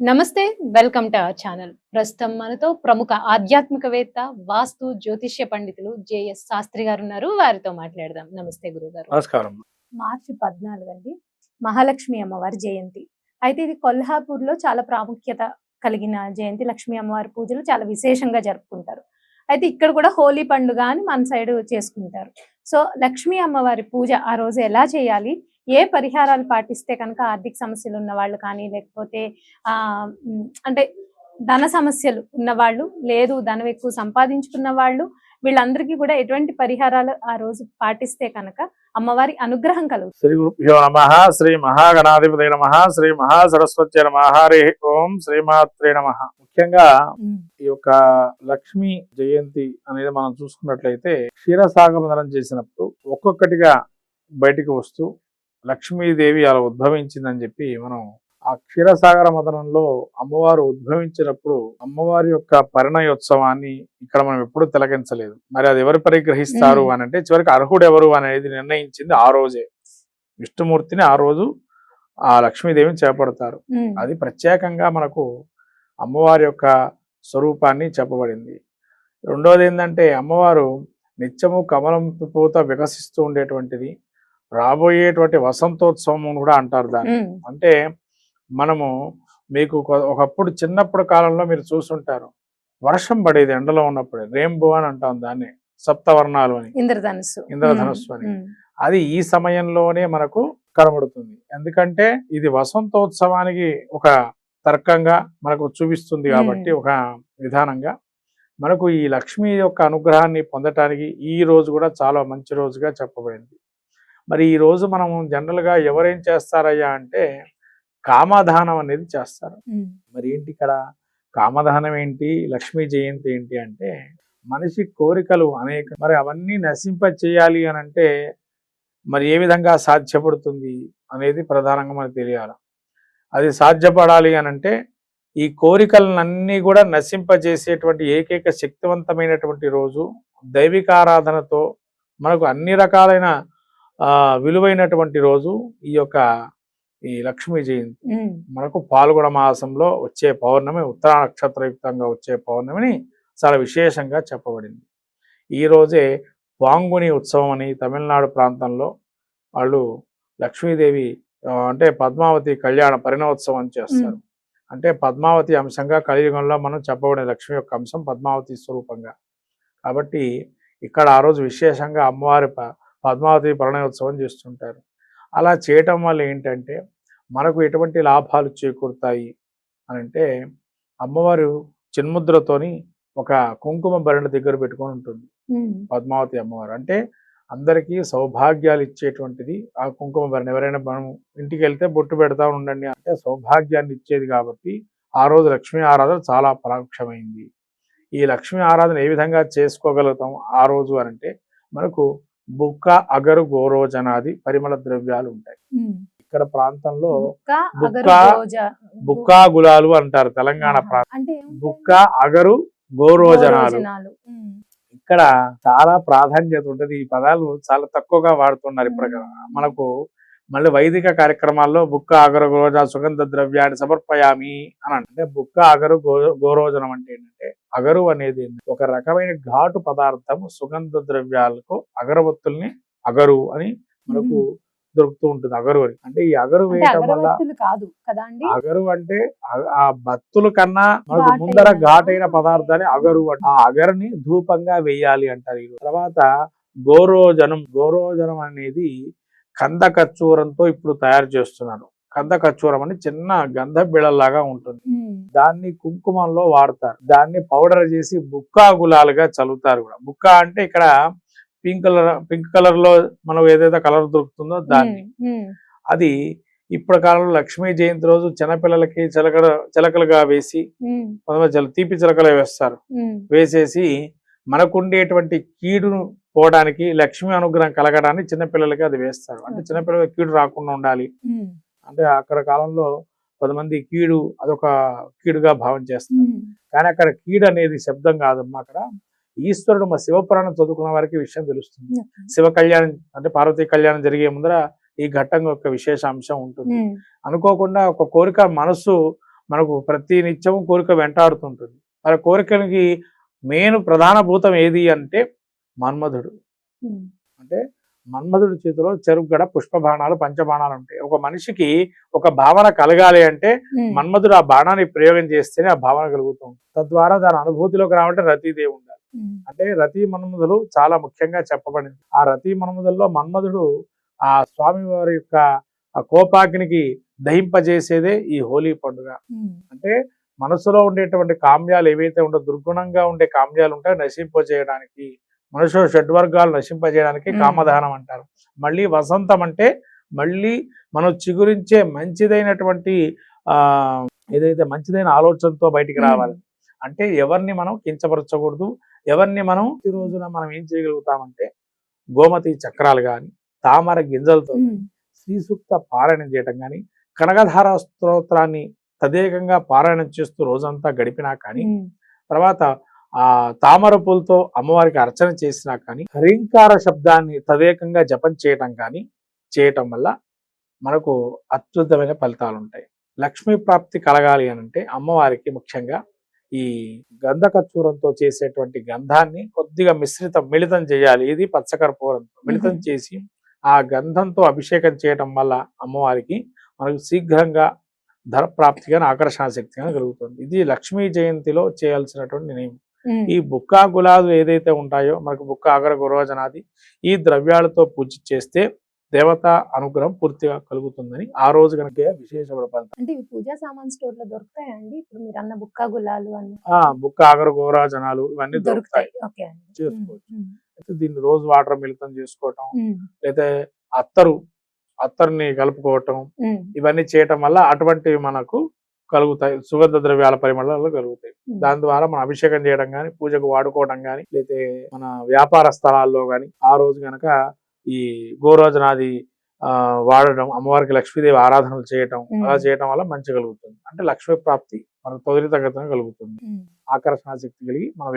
నమస్తే welcome to our channel. ప్రస్తుతం మనతో ప్రముఖ ఆధ్యాత్మికవేత్త వాస్తు జ్యోతిష్య పండితులు జేఎస్ శాస్త్రి గారు ఉన్నారు. వారితో మాట్లాడదాం. నమస్తే గురుగారు. నమస్కారం. మార్చి పద్నాలుగు అండి. మహాలక్ష్మి అమ్మవారి జయంతి. అయితే ఇది కొల్హాపూర్లో చాలా ప్రాముఖ్యత కలిగిన జయంతి. లక్ష్మీ అమ్మవారి పూజలు చాలా విశేషంగా జరుపుకుంటారు. అయితే ఇక్కడ కూడా హోలీ పండుగ అని మన సైడ్ చేసుకుంటారు. సో లక్ష్మీ అమ్మవారి పూజ ఆ రోజు ఎలా చేయాలి? ఏ పరిహారాలు పాటిస్తే కనుక ఆర్థిక సమస్యలు ఉన్న వాళ్ళు కానీ లేకపోతే అంటే ధన సమస్యలు ఉన్న వాళ్ళు లేదు ధనం ఎక్కువ సంపాదించుకున్న వాళ్ళు వీళ్ళందరికీ కూడా ఎటువంటి పరిహారాలు ఆ రోజు పాటిస్తే కనుక అమ్మవారి అనుగ్రహం కలుగుతుంది. శ్రీ గురుభ్యో నమ శ్రీ మహాగణాధిపతి నమ శ్రీ మహాసరస్వతి నమ హరి ఓం శ్రీమాత్రే నమ. ముఖ్యంగా ఈ యొక్క లక్ష్మీ జయంతి అనేది మనం చూసుకున్నట్లయితే క్షీరసాగమదనం చేసినప్పుడు ఒక్కొక్కటిగా బయటికి వస్తూ లక్ష్మీదేవి అలా ఉద్భవించిందని చెప్పి మనం ఆ క్షీరసాగర మదనంలో అమ్మవారు ఉద్భవించినప్పుడు అమ్మవారి యొక్క పరిణయోత్సవాన్ని ఇక్కడ మనం ఎప్పుడు తిలకించలేదు. మరి అది ఎవరు పరిగ్రహిస్తారు. అని అంటే చివరికి అర్హుడు ఎవరు అనేది నిర్ణయించింది ఆ రోజే. విష్ణుమూర్తిని ఆ రోజు ఆ లక్ష్మీదేవిని చేపడతారు. అది ప్రత్యేకంగా మనకు అమ్మవారి యొక్క స్వరూపాన్ని చెప్పబడింది. రెండోది ఏంటంటే అమ్మవారు నిత్యము కమలం పూత వికసిస్తూ ఉండేటువంటిది. రాబోయేటువంటి వసంతోత్సవం కూడా అంటారు దాన్ని. అంటే మనము మీకు ఒకప్పుడు చిన్నప్పుడు కాలంలో మీరు చూసుంటారు. వర్షం పడేది ఎండలో ఉన్నప్పుడు రెయిన్బో అని అంటాం దాన్ని సప్తవర్ణాలు అని. ఇంద్రధనుస్సు. ఇంద్రధనుస్సు అని. అది ఈ సమయంలోనే మనకు కనబడుతుంది. ఎందుకంటే ఇది వసంతోత్సవానికి ఒక తర్కంగా మనకు చూపిస్తుంది కాబట్టి ఒక విధానంగా. మనకు ఈ లక్ష్మి యొక్క అనుగ్రహాన్ని పొందటానికి ఈ రోజు కూడా చాలా మంచి రోజుగా చెప్పబడింది. మరి ఈ రోజు మనం జనరల్గా ఎవరేం చేస్తారయ్యా అంటే కామదానం అనేది చేస్తారు. మరి ఏంటి ఇక్కడ కామదహనం ఏంటి లక్ష్మీ జయంతి ఏంటి అంటే మనిషి కోరికలు అనేక మరి అవన్నీ నశింప చేయాలి అని అంటే మరి ఏ విధంగా సాధ్యపడుతుంది అనేది ప్రధానంగా మనకు తెలియాలి. అది సాధ్యపడాలి అని అంటే ఈ కోరికలన్నీ కూడా నశింపజేసేటువంటి ఏకైక శక్తివంతమైనటువంటి రోజు దైవికారాధనతో మనకు అన్ని రకాలైన విలువైనటువంటి రోజు ఈ యొక్క ఈ లక్ష్మీ జయంతి. మనకు పాల్గొన మాసంలో వచ్చే పౌర్ణమి ఉత్తర నక్షత్రయుక్తంగా వచ్చే పౌర్ణమిని చాలా విశేషంగా చెప్పబడింది. ఈ రోజే పాంగుని ఉత్సవం అని తమిళనాడు ప్రాంతంలో వాళ్ళు లక్ష్మీదేవి అంటే పద్మావతి కళ్యాణ పరిణోత్సవం అని చేస్తారు. అంటే పద్మావతి అంశంగా కలియుగంలో మనం చెప్పబడిన లక్ష్మి యొక్క అంశం పద్మావతి స్వరూపంగా. కాబట్టి ఇక్కడ ఆ రోజు విశేషంగా అమ్మవారి పద్మావతి పరిణయోత్సవం చేస్తుంటారు. అలా చేయటం వల్ల ఏంటంటే మనకు ఎటువంటి లాభాలు చేకూరుతాయి అని అంటే అమ్మవారు చిన్ముద్రతోని ఒక కుంకుమ భరణ దగ్గర పెట్టుకొని ఉంటుంది. పద్మావతి అమ్మవారు. అంటే అందరికీ సౌభాగ్యాలు ఇచ్చేటువంటిది ఆ కుంకుమ భరణ ఎవరైనా మనం ఇంటికి వెళ్తే బొట్టు పెడతా ఉండండి అంటే సౌభాగ్యాన్ని ఇచ్చేది కాబట్టి ఆ రోజు లక్ష్మీ ఆరాధన చాలా పరోక్షమైంది. ఈ లక్ష్మీ ఆరాధన ఏ విధంగా చేసుకోగలుగుతాం ఆ రోజు అని అంటే మనకు బుక్క అగరు గోరోజనాది పరిమళ ద్రవ్యాలు ఉంటాయి. ఇక్కడ ప్రాంతంలో బుక్క, బుక్క, గులాలు అంటారు తెలంగాణ. ప్రాంతం? బుక్క అగరు గోరోజనాలు. ఇక్కడ చాలా ప్రాధాన్యత ఉంటది. ఈ పదాలు చాలా తక్కువగా వాడుతున్నారు ఇప్పుడు మనకు మళ్ళీ వైదిక కార్యక్రమాల్లో బుక్క అగరు గోరోజ సుగంధ ద్రవ్యాన్ని సమర్పయామి అని అంటే బుక్క అగరు గో గోరోజనం అంటే ఏంటంటే అగరు అనేది? ఒక రకమైన ఘాటు పదార్థం సుగంధ ద్రవ్యాలకు అగరబత్తుల్ని అగరు అని మనకు దొరుకుతూ ఉంటుంది. అగరు అని. అంటే ఈ అగరు వేయటం వల్ల కాదు అగరు అంటే ఆ- బత్తుల కన్నా మనకు ముందర ఘాటైన పదార్థాన్ని అగరు అంట. ఆ అగరుని ధూపంగా వేయాలి అంటారు. తర్వాత గోరోజనం. గోరోజనం అనేది కంద కచ్చూరంతో ఇప్పుడు తయారు చేస్తున్నారు కంద కచ్చూరం అని చిన్న గంధ బిళ్ళలాగా ఉంటుంది దాన్ని కుంకుమంలో వాడతారు. దాన్ని పౌడర్ చేసి బుక్కా గులాలుగా చల్లుతారు కూడా. బుక్క అంటే ఇక్కడ పింక్ కలర్ పింక్ కలర్లో మనం ఏదైతే కలర్ దొరుకుతుందో దాన్ని. అది ఇప్పుడు కాలంలో లక్ష్మీ జయంతి రోజు చిన్నపిల్లలకి చిలకడ చిలకలుగా వేసి కొంతమంది తీపి చిలకలు వేస్తారు. వేసేసి మనకుండేటువంటి కీడును పోవడానికి లక్ష్మీ అనుగ్రహం కలగడానికి చిన్నపిల్లలకి అది వేస్తారు. అంటే చిన్నపిల్లలకి కీడు రాకుండా ఉండాలి. అంటే అక్కడ కాలంలో కొంతమంది కీడు అదొక కీడుగా భావం చేస్తారు. కానీ అక్కడ కీడు అనేది శబ్దం కాదమ్మా అక్కడ. ఈశ్వరుడు మా శివపురాణం చదువుకున్న వారికి విషయం తెలుస్తుంది. శివ కళ్యాణం అంటే పార్వతీ కళ్యాణం జరిగే ముందర ఈ ఘట్టం యొక్క విశేష అంశం ఉంటుంది. అనుకోకుండా ఒక కోరిక మనసు మనకు ప్రతి నిత్యం కోరిక వెంటాడుతుంటుంది. మరి కోరికలకి మెయిన్ ప్రధాన భూతం ఏది అంటే మన్మధుడు. అంటే మన్మధుడి చేతిలో చెరుగడ పుష్పబాణాలు పంచబాణాలు ఉంటాయి. ఒక మనిషికి ఒక భావన కలగాలి అంటే మన్మధుడు ఆ బాణాన్ని ప్రయోగం చేస్తేనే ఆ భావన కలుగుతుంది. తద్వారా దాని అనుభూతిలోకి రావాలంటే రతీదేవి ఉండాలి. అంటే రతి మన్మధులు చాలా ముఖ్యంగా చెప్పబడింది. ఆ రతి మన్మధుల్లో మన్మధుడు ఆ స్వామి వారి యొక్క ఆ కోపాగ్నికి దహింపజేసేదే ఈ హోలీ పండుగ. అంటే మనసులో ఉండేటువంటి కామ్యాలు ఏవైతే ఉండే దుర్గుణంగా ఉండే కామ్యాలు ఉంటాయో నశింపజేయడానికి మనుషుల షడ్వర్గాలు నశింపజేయడానికి. కామదహనం అంటారు. మళ్ళీ వసంతం అంటే మళ్ళీ మనం చిగురించే మంచిదైనటువంటి ఆ ఏదైతే మంచిదైన ఆలోచనతో బయటికి రావాలి అంటే ఎవరిని మనం కించపరచకూడదు ఎవరిని మనం ఈ రోజున మనం ఏం చేయగలుగుతామంటే గోమతి చక్రాలు కానీ తామర గింజలతో శ్రీ సూక్త పారాయణం చేయటం కానీ కనకధార స్తోత్రాన్ని తదేకంగా పారాయణం చేస్తూ రోజంతా గడిపినా కానీ తర్వాత ఆ తామర పూలతో అమ్మవారికి అర్చన చేసినా కానీ హ్రీంకార శబ్దాన్ని తదేకంగా జపం చేయటం కానీ చేయటం వల్ల మనకు అద్భుతమైన ఫలితాలు ఉంటాయి లక్ష్మీ ప్రాప్తి కలగాలి అని అంటే అమ్మవారికి ముఖ్యంగా ఈ గంధ కచ్చూరంతో చేసేటువంటి గంధాన్ని కొద్దిగా మిశ్రితం మిళితం చేయాలి. ఇది పచ్చకర్పూరంతో మిళితం. చేసి ఆ గంధంతో అభిషేకం చేయటం వల్ల అమ్మవారికి మనకు శీఘ్రంగా ధర ప్రాప్తిగా ఆకర్షణ శక్తిగా కలుగుతుంది. ఇది లక్ష్మీ జయంతిలో చేయాల్సినటువంటి నియమం. ఉమ్, ఈ బుక్కా గులాలు ఏదైతే ఉంటాయో మనకు బుక్క ఆగర గురోజనాది ఈ ద్రవ్యాలతో పూజ చేస్తే దేవత అనుగ్రహం పూర్తిగా కలుగుతుందని ఆ రోజు కనుక విశేషమైన ఫలితం అంటే ఇవి పూజా సామాన్ స్టోర్లో దొరుకుతాయండి ఇప్పుడు మీరు అన్న బుక్క గులాలు అన్ని. ఆ బుక్క ఆగర గోరాజనాలు ఇవన్నీ దొరుకుతాయి. చేసుకోవచ్చు. దీన్ని రోజు వాటర్ మిళితం చేసుకోవటం లేదా అత్తరు అత్తరుని కలుపుకోవటం ఇవన్నీ చేయటం వల్ల అటువంటివి మనకు కలుగుతాయి సుగంధ ద్రవ్యాల పరిమళాలు కలుగుతాయి ఉమ్. దాని ద్వారా మనం అభిషేకం చేయడం కానీ పూజకు వాడుకోవడం కానీ లేతే మన వ్యాపార స్థలాల్లో కానీ ఆ రోజు గనక ఈ గోరోజనాది ఆ వాడడం అమ్మవారికి లక్ష్మీదేవి ఆరాధనలు చేయటం ఉమ్. అలా చేయటం వల్ల మంచి కలుగుతుంది అంటే లక్ష్మీ ప్రాప్తి మనకు త్వరితగతిన కలుగుతుంది ఉమ్. ఆకర్షణ శక్తి కలిగి మన